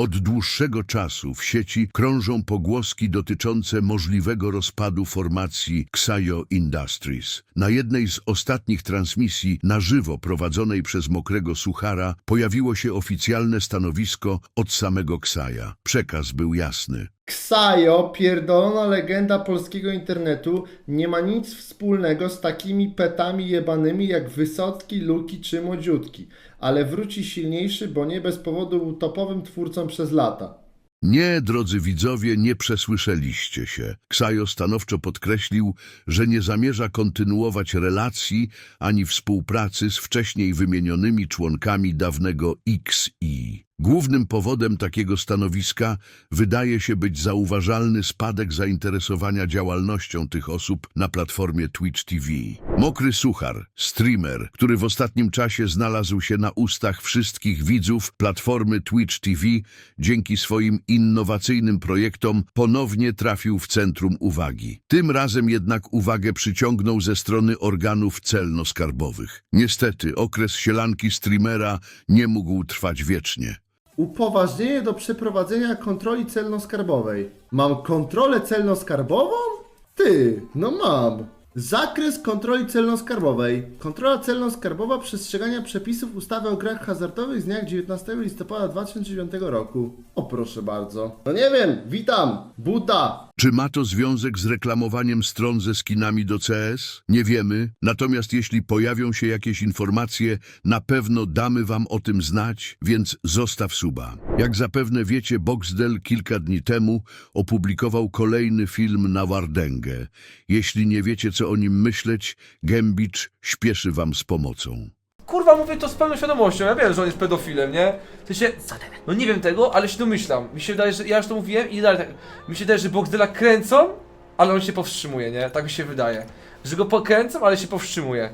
Od dłuższego czasu w sieci krążą pogłoski dotyczące możliwego rozpadu formacji Xayo Industries. Na jednej z ostatnich transmisji na żywo prowadzonej przez Mokrego Suchara pojawiło się oficjalne stanowisko od samego Ksaja. Przekaz był jasny. Ksajo, pierdolona legenda polskiego internetu, nie ma nic wspólnego z takimi petami jebanymi jak Wysocki, Luki czy Młodziutki, ale wróci silniejszy, bo nie bez powodu był topowym twórcą przez lata. Nie, drodzy widzowie, nie przesłyszeliście się. Ksajo stanowczo podkreślił, że nie zamierza kontynuować relacji ani współpracy z wcześniej wymienionymi członkami dawnego XI. Głównym powodem takiego stanowiska wydaje się być zauważalny spadek zainteresowania działalnością tych osób na platformie Twitch TV. Mokry Suchar, streamer, który w ostatnim czasie znalazł się na ustach wszystkich widzów platformy Twitch TV, dzięki swoim innowacyjnym projektom ponownie trafił w centrum uwagi. Tym razem jednak uwagę przyciągnął ze strony organów celno-skarbowych. Niestety okres sielanki streamera nie mógł trwać wiecznie. Upoważnienie do przeprowadzenia kontroli celno-skarbowej. Mam kontrolę celno-skarbową? Ty, no mam. Zakres kontroli celno-skarbowej. Kontrola celno-skarbowa przestrzegania przepisów ustawy o grach hazardowych z dnia 19 listopada 2009 roku. O proszę bardzo. No nie wiem, witam, Buda. Czy ma to związek z reklamowaniem stron ze skinami do CS? Nie wiemy, natomiast jeśli pojawią się jakieś informacje, na pewno damy wam o tym znać, więc zostaw suba. Jak zapewne wiecie, Boxdel kilka dni temu opublikował kolejny film na Wardęgę. Jeśli nie wiecie, co o nim myśleć, Gębicz śpieszy wam z pomocą. Kurwa, mówię to z pełną świadomością. Ja wiem, że on jest pedofilem, nie? W sensie, no nie wiem tego, ale się domyślam. Mi się wydaje, że ja już to mówiłem i dalej tak. Mi się wydaje, że Boxdela kręcą, ale on się powstrzymuje, nie? Tak mi się wydaje. Że go pokręcą, ale się powstrzymuje.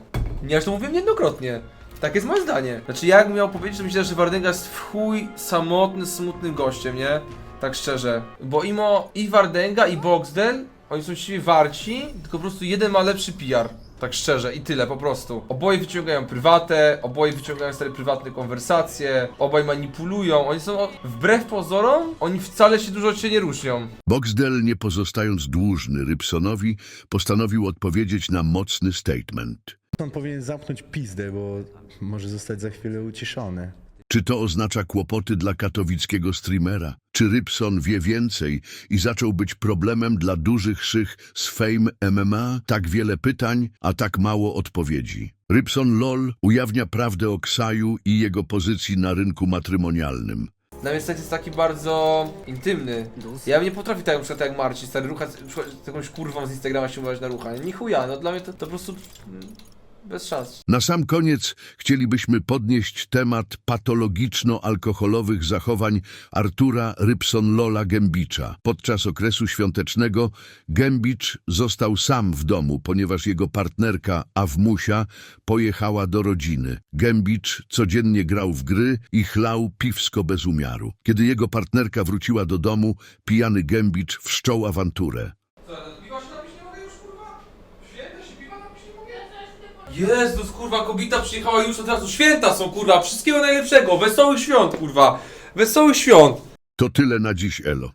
Ja już to mówiłem niejednokrotnie. Tak jest moje zdanie. Znaczy, ja jakbym miał powiedzieć, to myślę, że Wardęga jest w chuj samotny, smutnym gościem, nie? Tak szczerze. Bo imo i Wardęga, i Boxdel, oni są siebie warci, tylko po prostu jeden ma lepszy PR. Tak szczerze i tyle po prostu. Oboje wyciągają prywatę, oboje wyciągają stare prywatne konwersacje, obaj manipulują. Oni są wbrew pozorom, oni wcale się dużo od siebie nie różnią. Boxdel, nie pozostając dłużny Rybsonowi, postanowił odpowiedzieć na mocny statement. On powinien zamknąć pizdę, bo może zostać za chwilę uciszony. Czy to oznacza kłopoty dla katowickiego streamera? Czy Rybson wie więcej i zaczął być problemem dla dużych szych z Fame MMA? Tak wiele pytań, a tak mało odpowiedzi. Rybson LOL ujawnia prawdę o Ksaju i jego pozycji na rynku matrymonialnym. Dla mnie seks jest taki bardzo intymny. Ja nie potrafię tak na przykład jak Marcin, stary rucha, z- z jakąś kurwą z Instagrama się umawiać na ruchanie. Ni chuja, no dla mnie to, to po prostu mm, bez szans. Na sam koniec chcielibyśmy podnieść temat patologiczno-alkoholowych zachowań Artura Rybson-Lola Gębicza. Podczas okresu świątecznego Gębicz został sam w domu, ponieważ jego partnerka Awmusia pojechała do rodziny. Gębicz codziennie grał w gry i chlał piwsko bez umiaru. Kiedy jego partnerka wróciła do domu, pijany Gębicz wszczął awanturę. Piwa się napić nie mogę już, kurwa? Święta się piwa napić nie mogę? Jezus, kurwa, kobieta przyjechała już od razu. Święta są, kurwa, wszystkiego najlepszego, wesołych świąt, kurwa. Wesołych świąt. To tyle na dziś, Elo.